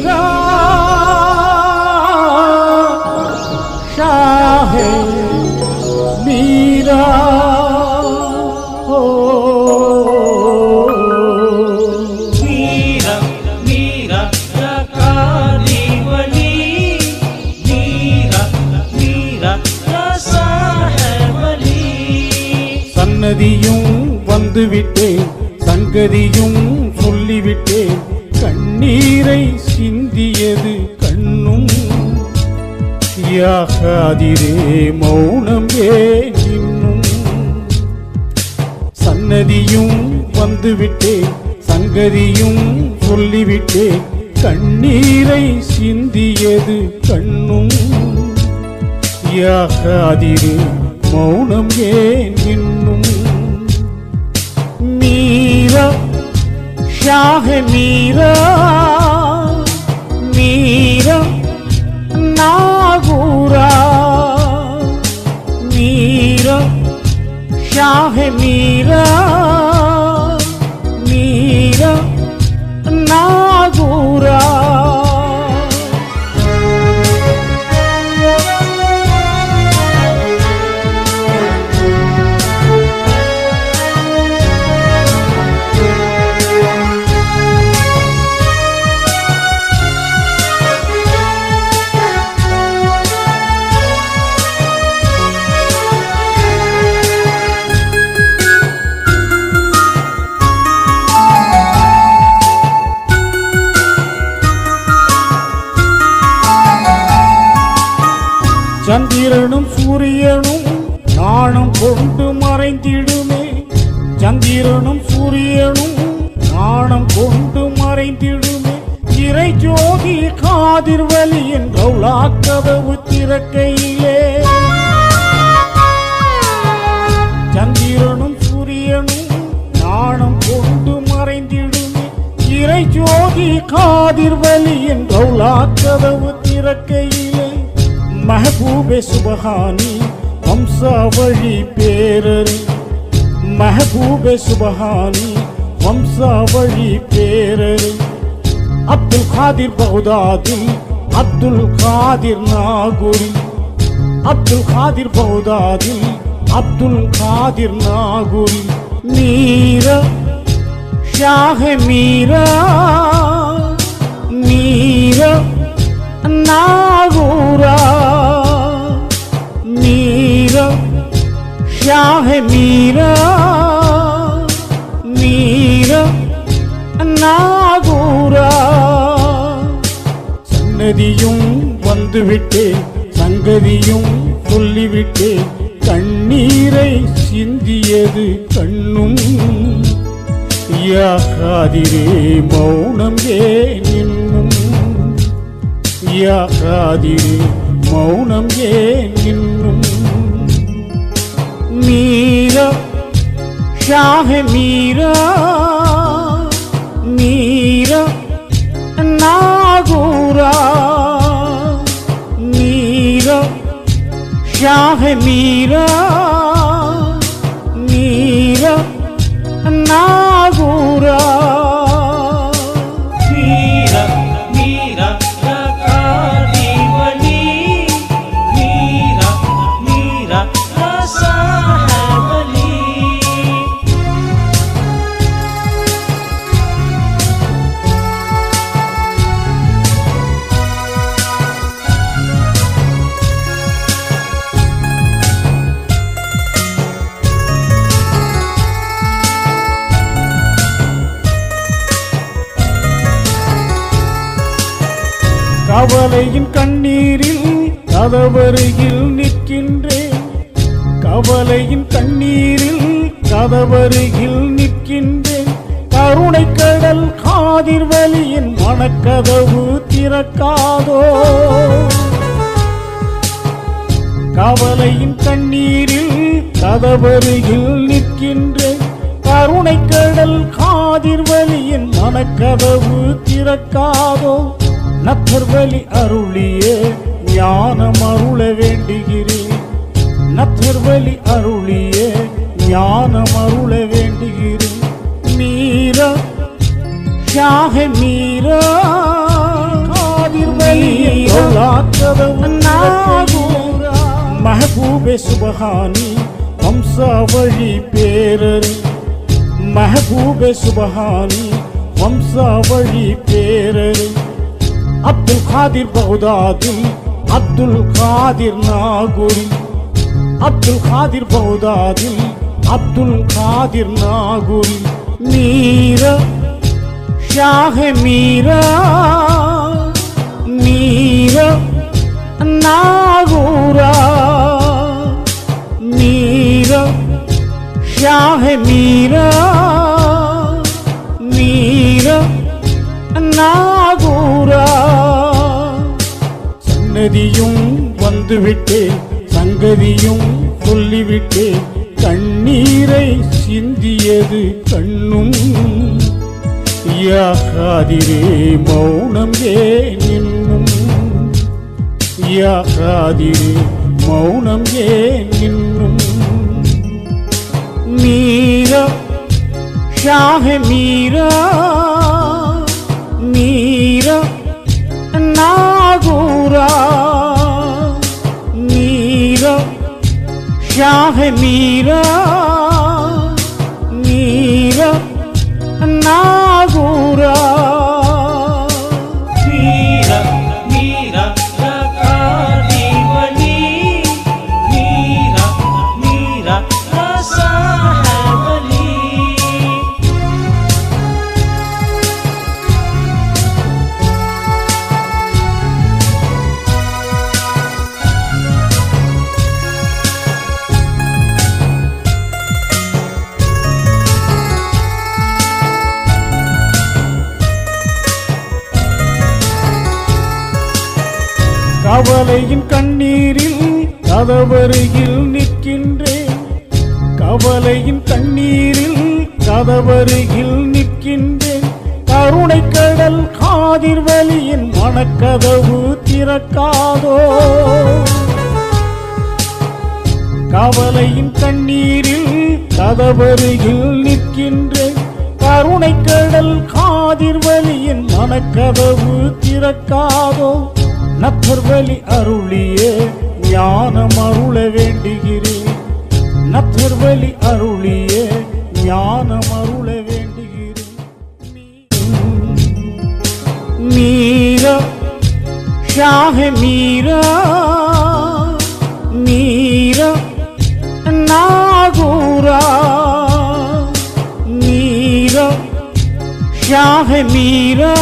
मीरा शाह मीरा हो मीरा मीरा काली वली मीरा मीरा साहबली சன்னதியும் வந்துவிட்டேன் சங்கதியும் சொல்லிவிட்டேன் கண்ணீரை சிந்தியது கண்ணும் தியாகாதிரே மௌனம் ஏன்னும் சன்னதியும் வந்துவிட்டே சங்கதியும் சொல்லிவிட்டே கண்ணீரை சிந்தியது கண்ணும் தியாகாதிரே மௌனம் ஏன் ஷாஹ மீரா மீரா நாகூரா மீரா ஷாஹ மீரா சந்திரனும் சூரியனும் நாணம் கொண்டு மறைந்திடுமே. சந்திரனும் சூரியனும் நாணம் கொண்டு மறைந்திடுமே. இறை ஜோதி காதிர்வலியின் கௌலாக்கதவு திறக்கையிலே. சந்திரனும் சூரியனும் நாணம் கொண்டு மறைந்திடுமே. இறை ஜோதி காதிர்வலியின் கௌலாக்கதவு திறக்கையில். மஹபூபே சுபஹானி வம்சாவழி பேரரு மஹபூபே சுபஹானி வம்சாவழி பேரரு அப்துல் காதிர் பகுதாதி அப்துல் காதிர் நாகுரி. அப்துல் காதிர் பகுதாதி அப்துல் காதிர் நாகுரி. மீரா ஷாஹ மீரா மீரா நாகூரா. शाह मीरा मीरा நாகூரா சன்னதியும் வந்துவிட்டேன் சங்கதியும் சொல்லிவிட்டேன் கண்ணீரை சிந்தியது கண்ணும் யாகாதிரே மௌனம் ஏன் இன்னும் யாகாதிரே மௌனம் ஏன் இன்னும் ஷாஹ மீரா மீரா நாகூரா மீரா ஷாஹ மீரா கவலையின் கண்ணீரில் கதவருகில் நிற்கின்றேன். கவலையின் கண்ணீரில் கதவருகில் நிற்கின்றேன். கருணை கடல் காதிர் வலியின் மனக்கதவு திறக்காதோ? கவலையின் கண்ணீரில் கதவருகில் நிற்கின்றேன். கருணை கடல் காதிர் வலியின் மனக்கதவு திறக்காதோ? நத்தர்வலி அருளியே ஞானம் அருள வேண்டுகிறேன். நத்தர்வலி அருளியே ஞானம் அருள வேண்டுகிறேன். மீரா ஷாஹ மீரா மஹபூபே சுபஹானி வம்சாவழி பேரரு. மஹபூபே சுபஹானி வம்சாவழி பேரரு. அப்துல் காதிர் பகுதாதில் அப்துல் காதிர் நாகூரி அப்துல் காதிர் பகுதாதில் அப்துல் காதிர் நாகூரி மீரா ஷாஹ மீரா மீரா நாகூரா மீரா ஷாஹ மீரா சங்கதியும் வந்துவிட்டேன் சங்கதியும் சொல்லிவிட்டேன் கண்ணீரை சிந்தியது கண்ணும். யாகாதிரே மௌனம் ஏன் இன்னும்? யாகாதிரே மௌனம் ஏன் இன்னும்? மீரா ஷாஹ மீரா. கவலையின் கண்ணீரில் கதவருகில் நிற்கின்றேன் கவலையின் கண்ணீரில் கதவருகில் நிற்கின்றேன் கருணை கடல் காதிர் வலியின் மனக்கதவு திறக்காதோ. கவலையின் கண்ணீரில் கதவருகில் நிற்கின்றேன் கருணை கடல் காதிர் வலியின் மனக்கதவு திறக்காதோ. நத்தர்வலி அருளியே ஞானம் அருள வேண்டுகிறேன். நத்தர்வலி அருளியே ஞானம் அருள வேண்டுகிறேன். மீரா ஷாஹ மீரா மீரா நாகூரா. மீரா ஷாஹ மீரா.